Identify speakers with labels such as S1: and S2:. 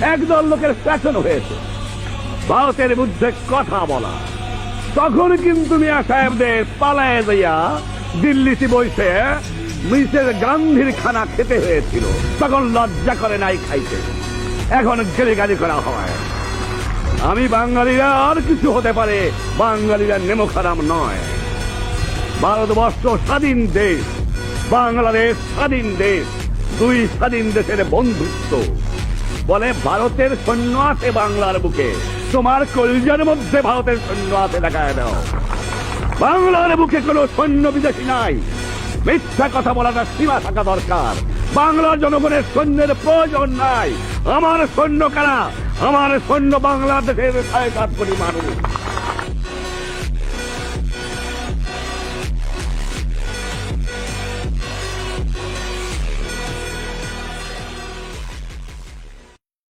S1: একদল লোকের ফ্যাশন হয়েছে। ভারতের বিরুদ্ধে কথা বলা। তখন কিন্তু মিয়া সাহেবদের পালায় দিয়া দিল্লিতে বসে মিসেস গান্ধীর খানা খেতে হয়েছিল। তখন লজ্জা করে নাই খাইতে। এখন গেলে করা হয়। আমি বাঙালিরা আর কিছু হতে পারে, বাঙালিরা নেমো খারাপ নয়। ভারতবর্ষ স্বাধীন দেশ, বাংলাদেশ স্বাধীন দেশ, দুই স্বাধীন দেশের বন্ধুত্ব। বলে ভারতের সৈন্য আছে বাংলার বুকে। তোমার কলজার মধ্যে ভারতের সৈন্য আছে দেখায় দাও। বাংলার বুকে কোনো সৈন্য বিদেশি নাই। মিথ্যা কথা বলাটা সীমা থাকা দরকার। বাংলার জনগণের সৈন্যের প্রয়োজন নাই। আমার সৈন্য কারা? আমার সৈন্য বাংলাদেশের ছয় কোটি মানুষ।